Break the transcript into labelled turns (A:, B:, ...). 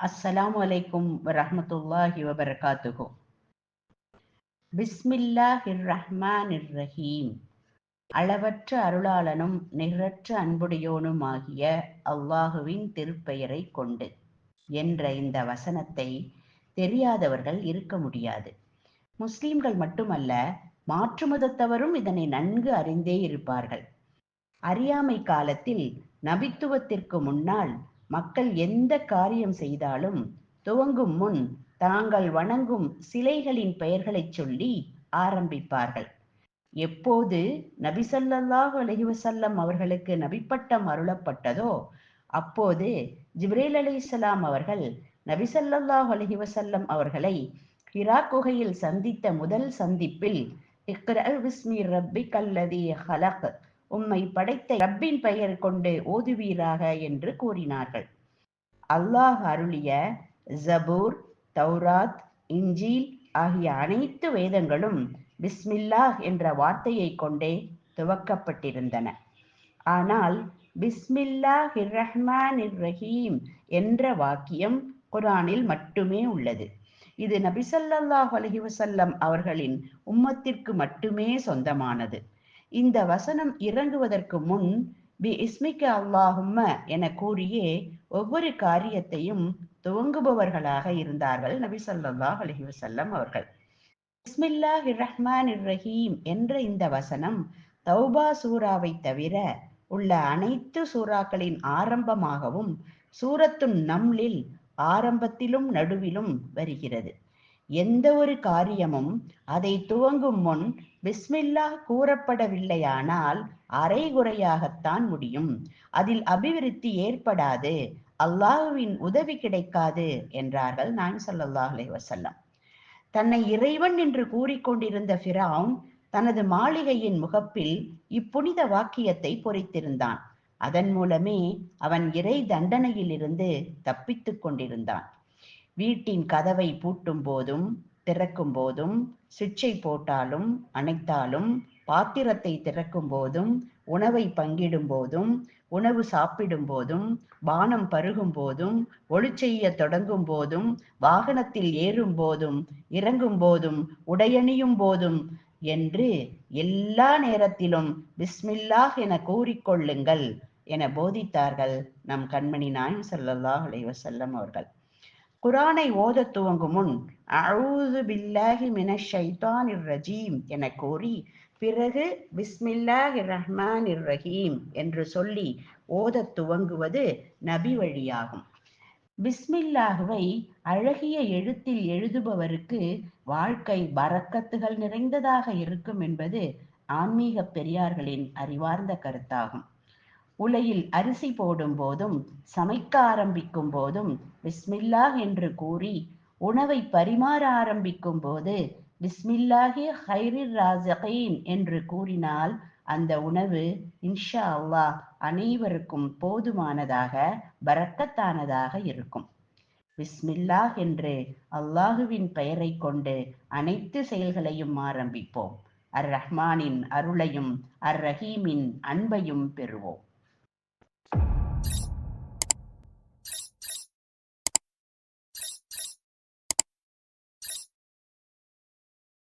A: அஸ்ஸலாமு அலைக்கும் வரஹ்மத்துல்லாஹி வபரகாத்துஹு. பிஸ்மில்லாஹிர் ரஹ்மானிர் ரஹீம் அளவற்ற அருளாளனும் நிகரற்ற அன்புடையோனுமாகிய அல்லாஹுவின் திருப்பெயரை கொண்டு என்ற இந்த வசனத்தை தெரியாதவர்கள் இருக்க முடியாது. முஸ்லிம்கள் மட்டுமல்ல மாற்று மதத்தவரும் இதனை நன்கு அறிந்தே இருப்பார்கள். அறியாமை காலத்தில் நபித்துவத்திற்கு முன்னால் மக்கள் எந்த காரியம் செய்தாலும் துவங்கும் முன் தாங்கள் வணங்கும் சிலைகளின் பெயர்களைச் சொல்லி ஆரம்பிப்பார்கள். எப்போது நபிசல்லாஹு அலஹிவசல்லம் அவர்களுக்கு நபிப்பட்டம் அருளப்பட்டதோ அப்போது ஜிப்ரேல் அலி இஸ்லாம் அவர்கள் நபிசல்லாஹு அலஹிவசல்லம் அவர்களை ஹிரா குகையில் சந்தித்த முதல் சந்திப்பில் விஸ்மி ரப்பி கல்லதி ஹலக் உம்மை படைத்த ரப்பின் பெயர் கொண்டு ஓதுவீராக என்று கூறினார்கள். அல்லாஹ் அருளிய ஜபூர் தௌராத் இஞ்சில் ஆகிய அனைத்து வேதங்களும் பிஸ்மில்லாஹ் என்ற வார்த்தையை கொண்டே துவக்கப்பட்டிருந்தன. ஆனால் பிஸ்மில்லாஹ் ரஹ்மான் ரஹீம் என்ற வாக்கியம் குரானில் மட்டுமே உள்ளது. இது நபிசல்லாஹ் அலஹி வசல்லம் அவர்களின் உம்மத்திற்கு மட்டுமே சொந்தமானது. இந்த வசனம் இறங்குவதற்கு முன் பி இஸ்மிக்க அல்லாஹும்ம என கூறியே ஒவ்வொரு காரியத்தையும் துவங்குபவர்களாக இருந்தார்கள் நபி சொல்லாஹ் அலஹி வசல்லம் அவர்கள். இஸ்மில்லா ரஹ்மான் ரஹீம் என்ற இந்த வசனம் தௌபா சூராவை தவிர உள்ள அனைத்து சூறாக்களின் ஆரம்பமாகவும் சூரத்துன் நம்லில் ஆரம்பத்திலும் நடுவிலும் வருகிறது. எந்த ஒரு காரியமும் அதை துவங்கும் முன் பிஸ்மில்லா கூறப்படவில்லையானால் அரைகுறையாகத்தான் முடியும். அதில் அபிவிருத்தி ஏற்படாது. அல்லாஹுவின் உதவி கிடைக்காது என்றார்கள் நான் சல்லாஹ் அலை வசல்லம் தன்னை இறைவன் என்று கூறிக்கொண்டிருந்த ஃபிராவும் தனது மாளிகையின் முகப்பில் இப்புனித வாக்கியத்தை பொறித்திருந்தான். அதன் மூலமே அவன் இறை தண்டனையிலிருந்து தப்பித்துக் கொண்டிருந்தான். வீட்டின் கதவை பூட்டும் போதும் திறக்கும் போதும் சுவிட்சை போட்டாலும் அணைத்தாலும் பாத்திரத்தை திறக்கும் போதும் உணவை பங்கிடும் போதும் உணவு சாப்பிடும் போதும் பானம் பருகும் போதும் ஒளி செய்ய தொடங்கும் போதும் வாகனத்தில் ஏறும் போதும் இறங்கும் போதும் உடையணியும் போதும் என்று எல்லா நேரத்திலும் பிஸ்மில்லாஹ் என கூறிக்கொள்ளுங்கள் என போதித்தார்கள் நம் கண்மணி நாயம் சல்லாஹ் அலைவசல்லம் அவர்கள். குரானை ஓத துவங்கும் முன் அவுது பில்லாஹி மின ஷைத்தான் ரஜீம் என கூறி பிறகு பிஸ்மில்லாஹ் ரஹ்மான் ரஹீம் என்று சொல்லி ஓத துவங்குவது நபி வழியாகும். பிஸ்மில்லாஹுவை அழகிய எழுத்தில் எழுதுபவருக்கு வாழ்க்கை பறக்கத்துகள் நிறைந்ததாக இருக்கும் என்பது ஆன்மீக பெரியார்களின் அறிவார்ந்த கருத்தாகும். உலையில் அரிசி போடும் போதும் சமைக்க ஆரம்பிக்கும் போதும் பிஸ்மில்லாஹ் என்று கூறி உணவை பரிமாற ஆரம்பிக்கும் போது பிஸ்மில்லாஹி ஹைரிர் ராஜகீன் என்று கூறினால் அந்த உணவு இன்ஷா அல்லாஹ் அனைவருக்கும் போதுமானதாக பரக்கத்தானதாக இருக்கும். பிஸ்மில்லாஹ் என்று அல்லாஹுவின் பெயரை கொண்டு அனைத்து செயல்களையும் ஆரம்பிப்போம். அர் ரஹ்மானின் அருளையும் அர் ரஹீமின் அன்பையும் பெறுவோம்.